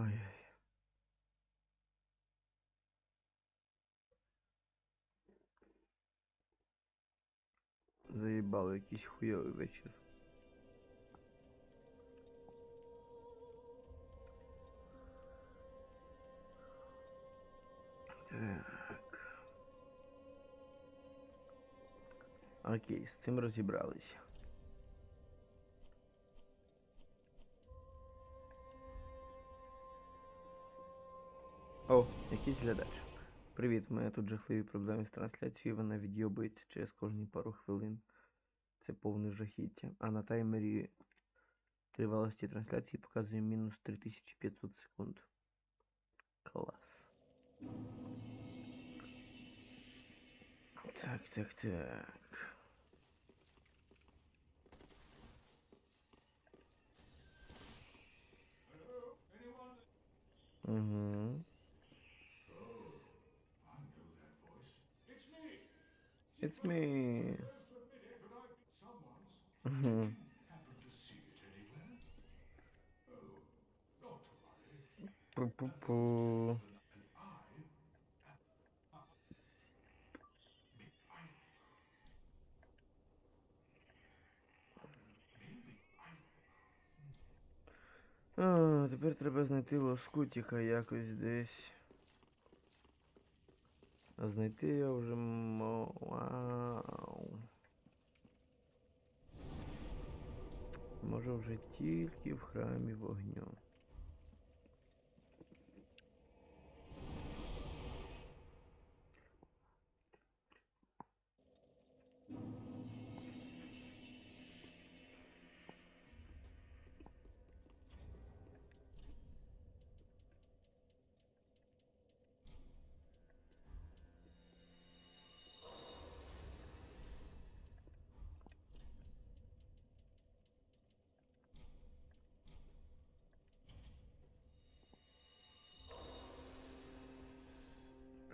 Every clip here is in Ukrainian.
Ай-яй. Заїбало якийсь хуйовий вечір. Так. Окей, з цим розібралися. О, якийсь глядач. Привіт, в мене тут жахливі проблеми з трансляцією, вона відйобується через кожні пару хвилин. Це повне жахіття. А на таймері тривалості трансляції показує мінус 3500 секунд. Клас. Так, так, так. Угу. It's me. Мгм. Пу-пу-пу. А, тепер треба знайти лоскутіка якось десь. А знайти я вже. Вау. Може вже тільки в храмі вогню.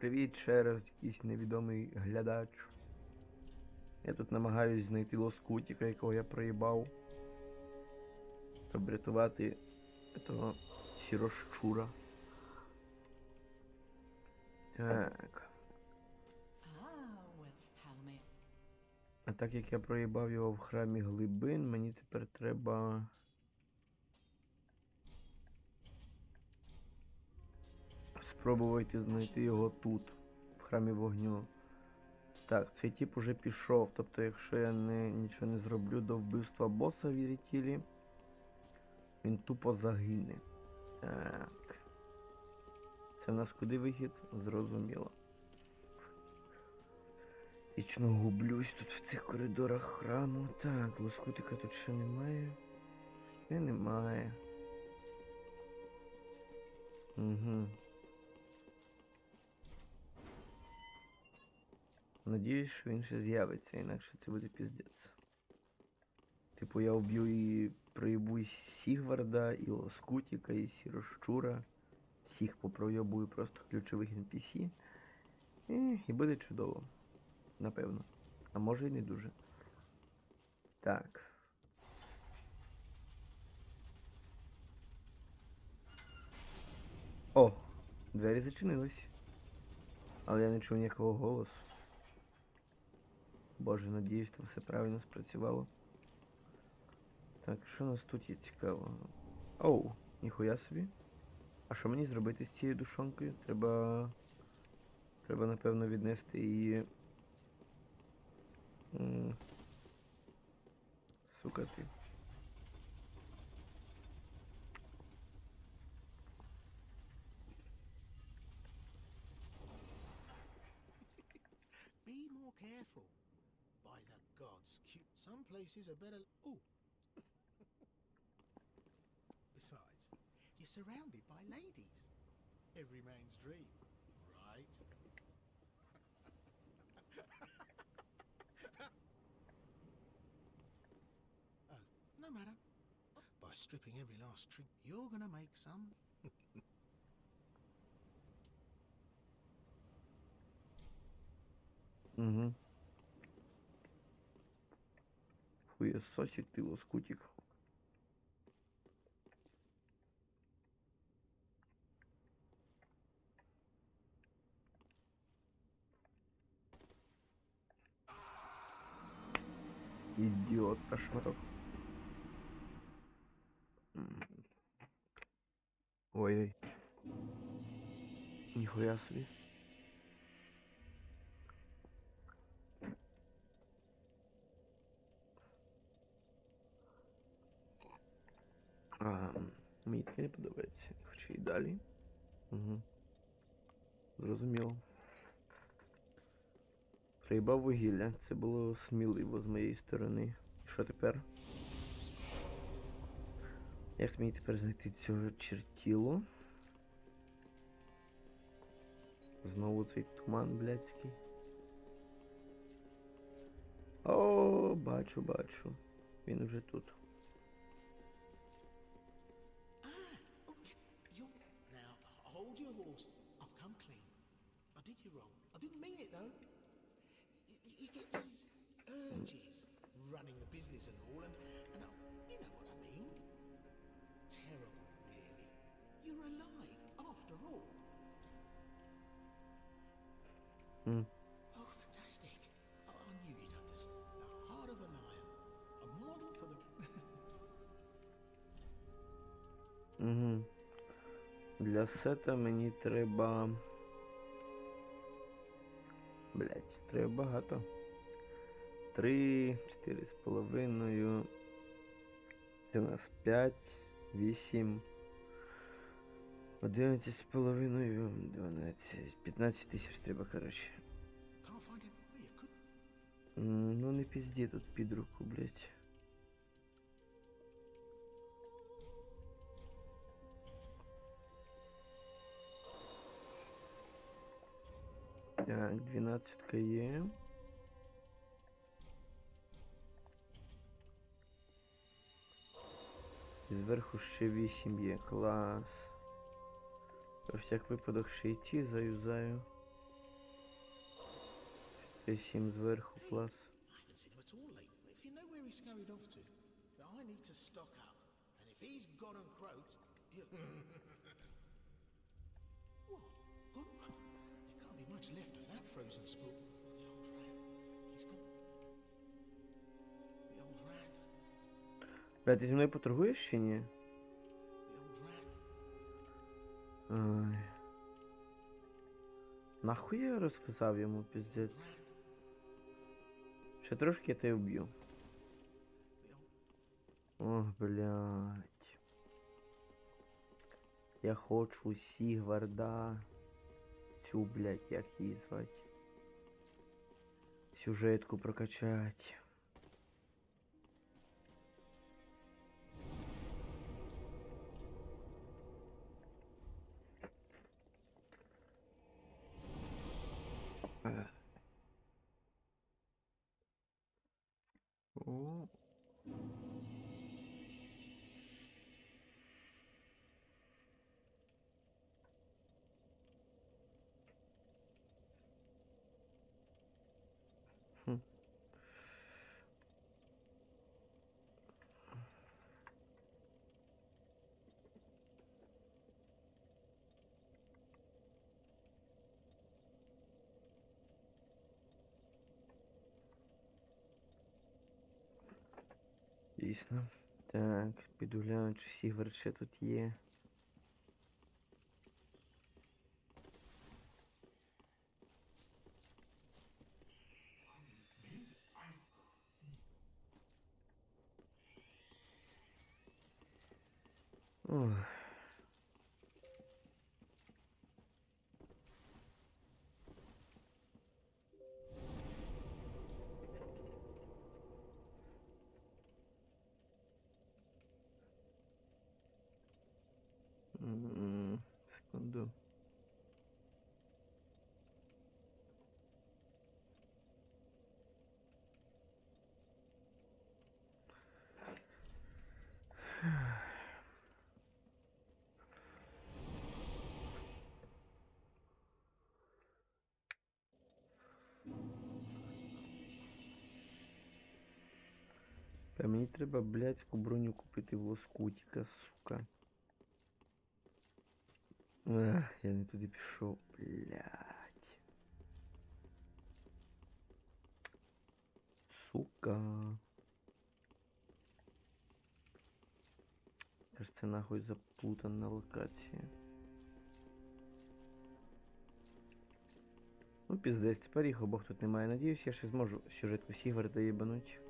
Привіт, ще раз якийсь невідомий глядач. Я тут намагаюсь знайти лоскутіка, якого я проїбав. Щоб рятувати того сірощура. Так. А так як я проїбав його в храмі глибин, мені тепер треба. Спробувати знайти його тут, в храмі вогню. Так, цей тип уже пішов. Тобто, якщо я не, нічого не зроблю до вбивства боса в Ірітілі, він тупо загине. Так. Це в нас куди вихід? Зрозуміло. Вічно гублюсь тут в цих коридорах храму. Так, лоскутика тут ще немає. Ще немає. Угу. Надіюсь, що він ще з'явиться, інакше це буде піздець. Типу я вб'ю і проїбу Сігварда, і Лоскутіка, і Сірощура. Всіх попройобую просто ключових NPC. І, і буде чудово. Напевно. А може і не дуже. Так. О! Двері зачинились. Але я не чув ніякого голосу. Боже, надіюсь, там все правильно спрацювало. Так, що нас тут є цікаво? Оу, ніхуя собі. А що мені зробити з цією душонкою? Треба. Треба, напевно, віднести її. М, Сука ти. Be more careful. Some places are better. Oh! Besides, you're surrounded by ladies. Every man's dream, right? oh, no matter. By stripping every last trick, you're gonna make some. mm-hmm. хуесосить ты лоскутик. Идиот кошмаров. Ой-ой. Нихуя себе. Мені таке не подобається. Хочу і далі. Угу. Зрозуміло. Приїбав вугілля. Це було сміливо з моєї сторони. Що тепер? Як мені тепер знайти цього чертіло? Знову цей туман блядський. О, бачу, бачу. Він уже тут. though. Y- you get these urges, running the business and all, and, and I, you know what I mean. Terrible, really. You're alive after all. Hmm. Oh, fantastic! I, I knew you'd understand. The heart of a lion, a model for the. Угу. Для сета мені треба. Блять, треба багато. Три, чотири з половиною. Це у нас п'ять, вісім. Одинадцять з половиною, дванадцять. П'ятнадцять тисяч треба, коротше. Ну не пізді тут під руку, блять. Так, двенадцатка є. І Зверху ще 8 є. Клас. Про всяк випадок ще й ті заюзаю. Ще 7 зверху, клас. frozen spool. The old. The old rat. Бля, ти зі мною поторгуєш чи ні? Ай. Нахуй я розказав йому, піздець. Ще трошки я тебе вб'ю. Ох, блядь. Я хочу Сігварда. Цю, блядь, як її звати. Сюжетку прокачать. Дійсно. Так, піду чи всі ще тут є. Секунду. Та треба блядську броню купити в лоскутіка, сука. Ех, я не туди пішов, блядь. Сука. Кажется, нахуй заплутана локація. Ну, піздець, тепер їх обох тут немає. Надіюсь, я ще зможу сюжетку Сігварда їбануть.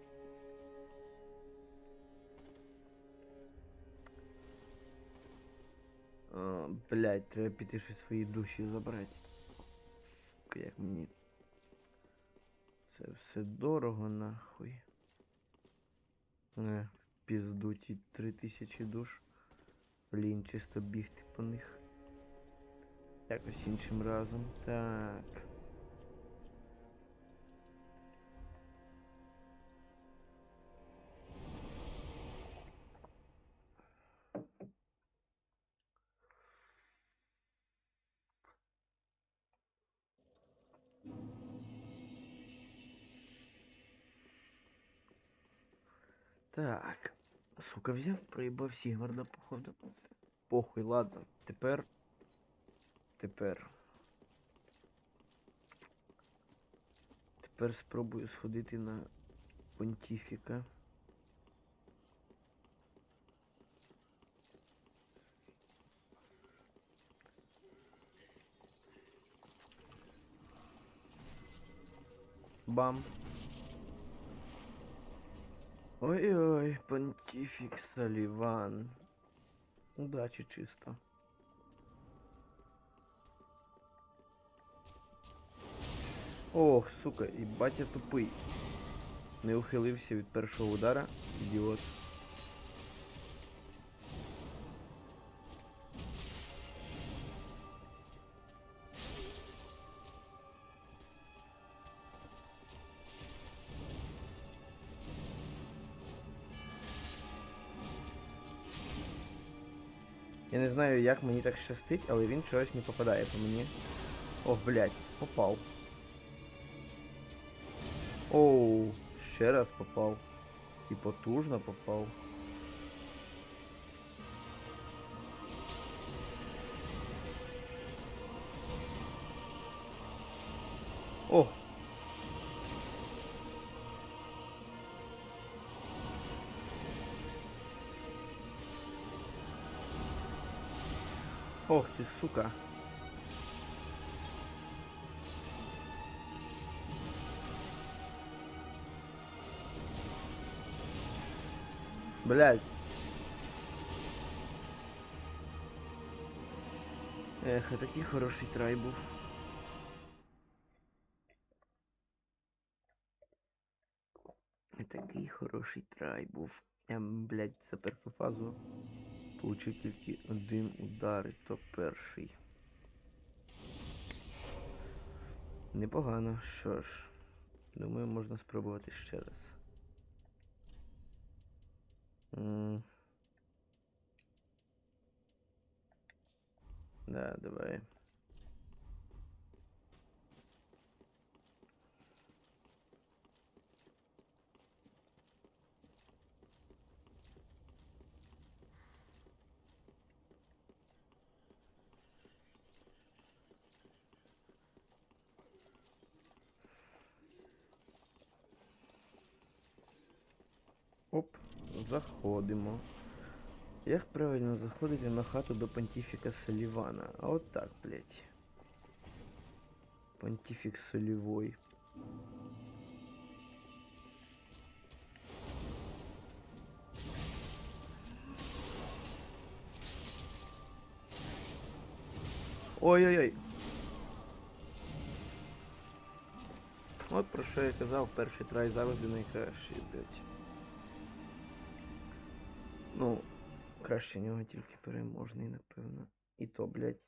А, блядь, треба піти щось свої душі забрати. Сука, як мені. Це все дорого нахуй. Не, в пізду ті три тисячі душ. Блін, чисто бігти по них. Якось іншим разом. Так. Так. Сука, взяв, проїбав Сігварда, походу. Похуй, ладно. Тепер. Тепер. Тепер спробую сходити на понтіфіка. Бам. Ой-ой, понтифік Саліван. Удачі чисто. Ох, сука, і батя тупий. Не ухилився від першого удара. Ідіот. Я не знаю, як мені так щастить, але він чогось не попадає по мені. Ох, блядь, попав. Оу, ще раз попав. І потужно попав. О! Ти, сука. Блядь. Ех, а такий хороший трай був. Такий хороший трай був. Я, блядь, за фазу получив тільки один удар, і то перший. Непогано, що ж. Думаю, можна спробувати ще раз. М. Да, давай. Заходимо. Як правильно заходити на хату до понтифіка Салівана? А от так, блять. Понтифік солівой. Ой-ой-ой. От про що я казав, перший трай завжди найкращий, блять. Ну, краще нього тільки переможний, напевно. І то, блядь,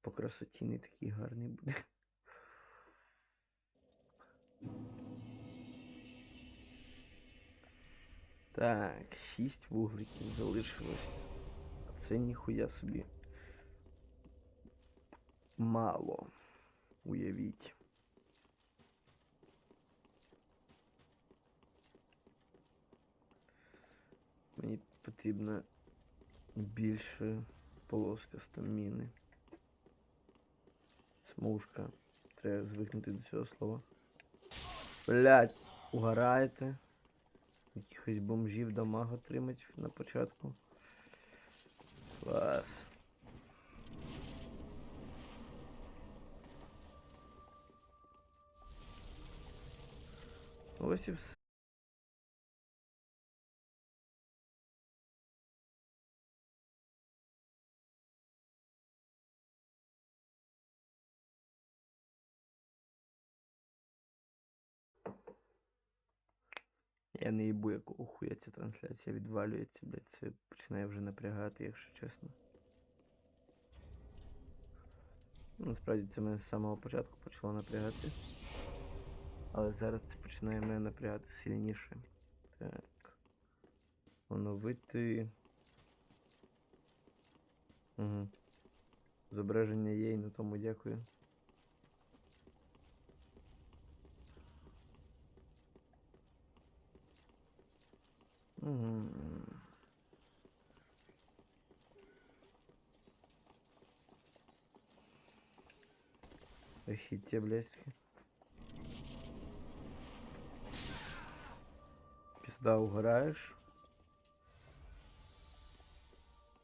по красоті не такий гарний буде. Так, шість вугликів залишилось. А Це ніхуя собі. Мало. Уявіть. Мені потрібна більше полоска стаміни. Смужка. Треба звикнути до цього слова. Блять, угораєте. Якихось бомжів дамаг отримать на початку. Клас. Ось і все. Я не їбу, якого хуя ця трансляція відвалюється, блядь, це починає вже напрягати, якщо чесно. Ну, Насправді це мене з самого початку почало напрягати. Але зараз це починає мене напрягати сильніше. Так. Оновити. Угу. Зображення є, і на тому дякую. Угу. Охите, блядськи. Пизда, угораєш.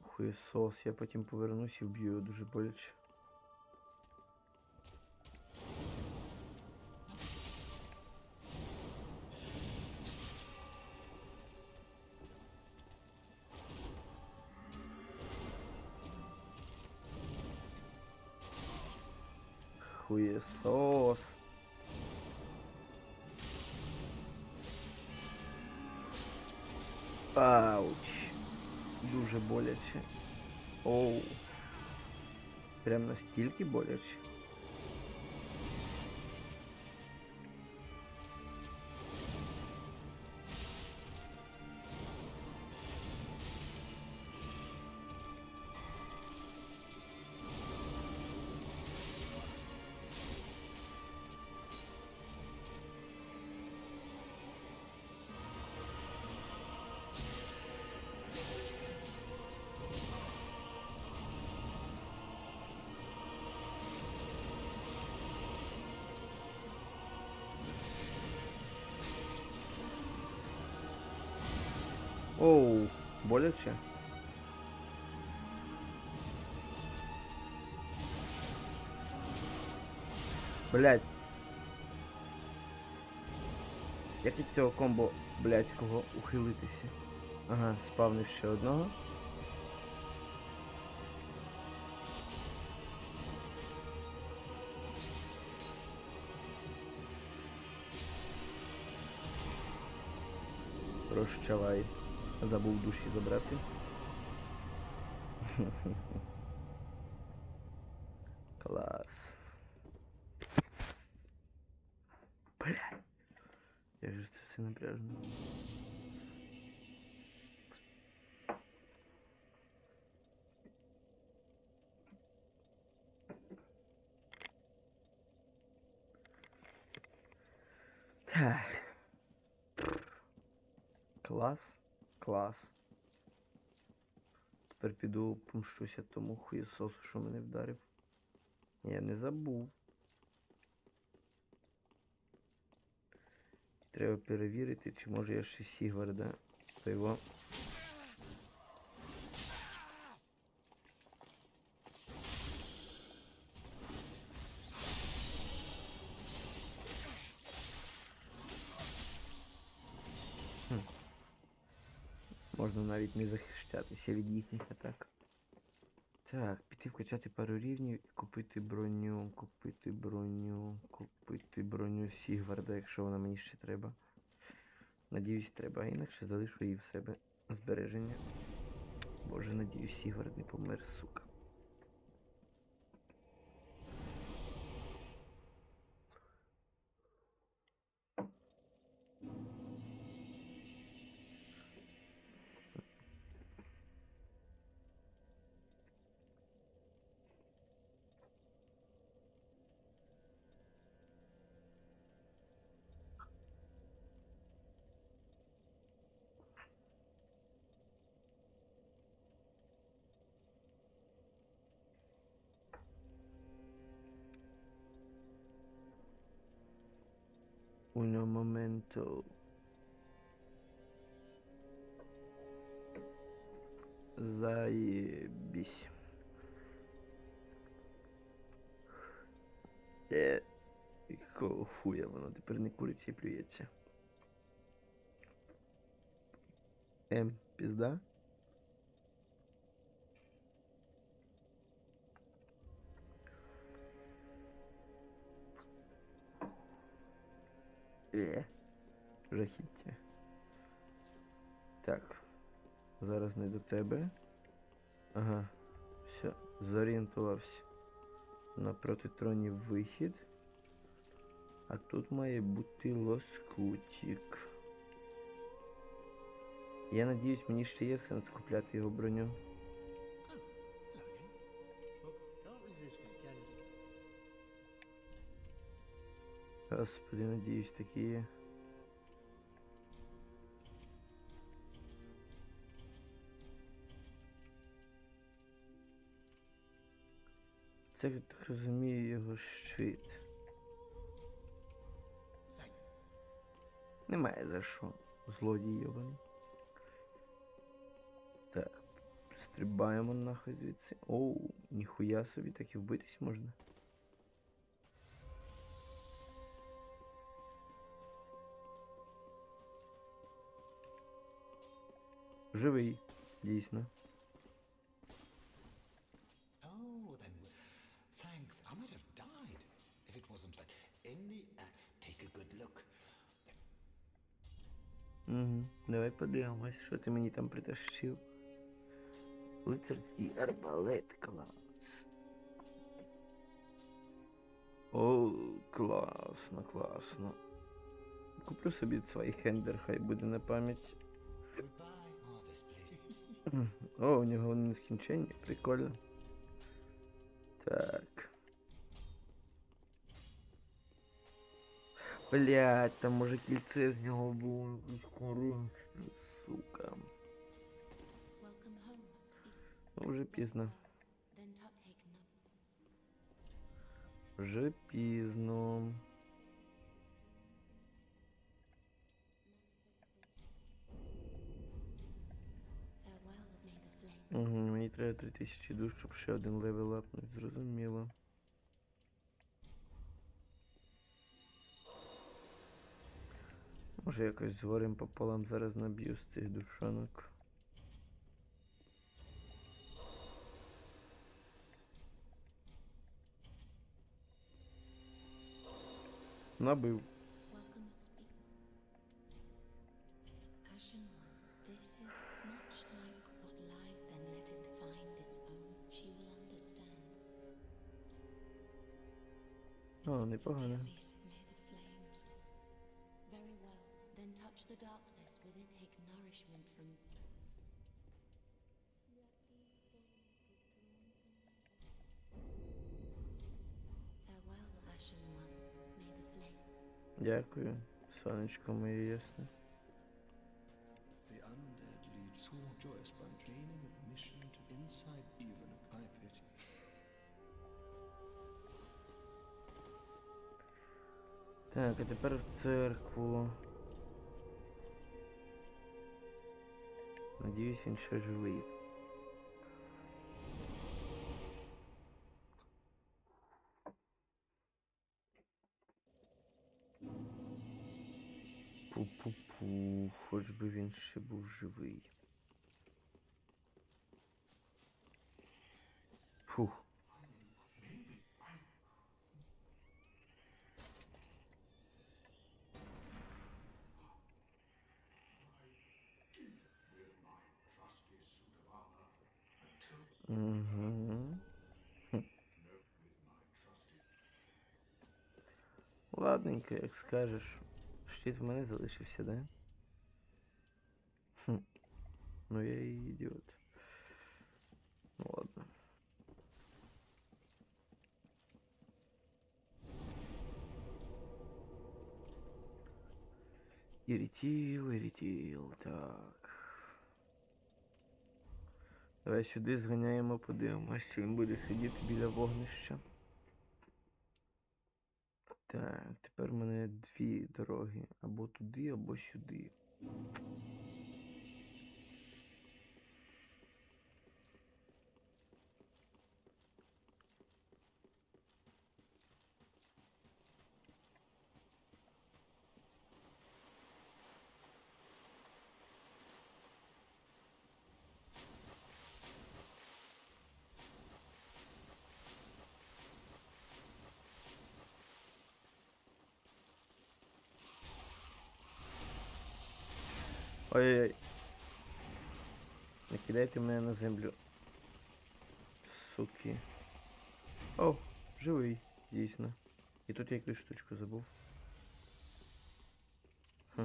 Хуєсос, я потім повернусь і вб'ю його дуже боляче. Боляче. Оу. Прям настільки боляче. Оу, боляче. Блять. Як від цього комбо блядського ухилитися? Ага, спавнив ще одного. Прощавай. Забув душі забрати. Клас. Блядь. Як же це все напряжно. Так. Клас. Клас. Тепер піду помщуся тому хуєсосу, що мене вдарив. Я не забув. Треба перевірити, чи може я ще Сігварда. То. Можна навіть не захищатися від їхніх атак. Так, піти вкачати пару рівнів і купити броню, купити броню, купити броню Сігварда, якщо вона мені ще треба. Надіюсь, треба, інакше залишу її в себе збереження. Боже, надіюсь, Сігвард не помер, сука. Uno momento. Заебись. Е, якого хуя воно тепер не куриться і плюється. Ем, пізда? Е, жахіття. Так. Зараз не до тебе. Ага. Все, зорієнтувався. На протитронів вихід. А тут має бути лоскутик. Я надіюсь, мені ще є сенс купляти його броню. Господи, надіюсь, такі. Це, так розумію, його щит. Немає за що. Злодій йобаний. Так. Стрибаємо нахуй звідси. Оу, ніхуя собі, так і вбитись можна. Good look. Угу. Давай подивимось, що ти мені там притащив. Лицарський арбалет клас. О, класно, класно. Куплю собі свій хендер, хай буде на пам'ять. О, у нього вони нескінченні, прикольно. Так. Блять, там може кільце з нього було коротше, сука. Ну, вже пізно. Вже пізно. Угу, мені треба 3000 душ, щоб ще один левел апнуть, зрозуміло. Може якось з пополам зараз наб'ю з цих душанок. Набив. О, непогано. Forgive me, may the flames. Very well, then touch the darkness with it, take nourishment from. Farewell, Ashen one, may the flame. Дякую. Сонечко моє ясне. Так, а тепер в церкву. Надіюсь, він ще живий. Пу-пу-пу, хоч би він ще був живий. Фух. Угу. Ладненько, як скажеш. Щит в мене залишився, да? Хм. Ну я і ідіот. Ну ладно. Ірітіл, ірітіл, так. Давай сюди зганяємо, подивимось, чи він буде сидіти біля вогнища. Так, тепер в мене дві дороги. Або туди, або сюди. Ой-ой-ой. Не кидайте мене на землю. Суки. О, живий, дійсно. І тут я якусь штучку забув. Хм.